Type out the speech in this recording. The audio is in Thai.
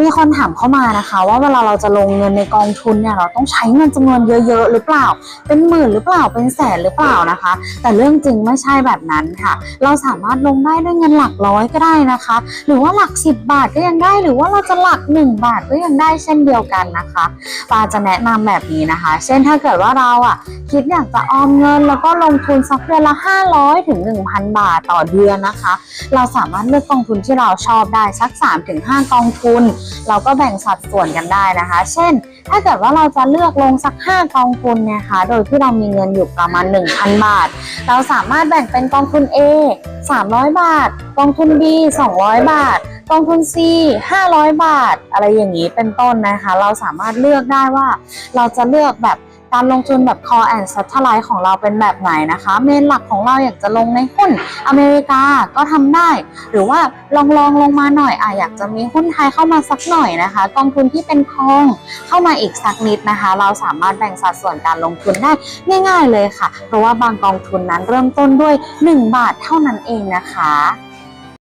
มีคนถามเข้ามานะคะ ว่าเวลาเราจะลงเงินในกองทุนเนี่ยเราต้องใช้เงินจำนวนเยอะ ๆ หรือเปล่า เป็นหมื่นหรือเปล่าเป็นแสนหรือเปล่านะคะ แต่เรื่องจริงไม่ใช่แบบนั้นค่ะ เราสามารถลงได้ด้วยเงินหลักร้อยก็ได้นะคะ หรือว่าหลัก 10 บาทก็ยังได้ หรือว่าเราจะหลัก 1 บาทก็ยังได้เช่นเดียวกันนะคะปาจะแนะนำแบบนี้นะคะ เช่นถ้าเกิดว่าเราอะคิดอยากจะออมเงินแล้วก็ลงทุนสักเดือนละ 500ถึง1,000 บาทต่อเดือนนะคะ เราสามารถเลือกกองทุนที่เราชอบได้สัก 3-5 กองทุนเราก็แบ่งสัดส่วนกันได้นะคะ เช่น ถ้าเกิดว่าเราจะเลือกลงสัก 5 กองทุนนะคะ โดยที่เรามีเงินอยู่ประมาณ 1,000 บาท เราสามารถแบ่งเป็นกองทุน A 300 บาท กองทุน B 200 บาท กองทุน C 500 บาท อะไรอย่างนี้เป็นต้นนะคะ เราสามารถเลือกได้ว่าเราจะเลือกแบบการลงทุนแบบ call and satellite ของเราเป็นแบบไหนนะคะ เมนหลักของเราอยากจะลงในหุ้นอเมริกาก็ทำได้ หรือว่าลองลองลงมาหน่อยอะอยากจะมีหุ้นไทยเข้ามาสักหน่อยนะคะ กองทุนที่เป็นทองเข้ามาอีกสักนิดนะคะ เราสามารถแบ่งสัดส่วนการลงทุนได้ง่ายๆเลยค่ะ เพราะว่าบางกองทุนนั้นเริ่มต้นด้วย 1 บาทเท่านั้นเองนะคะ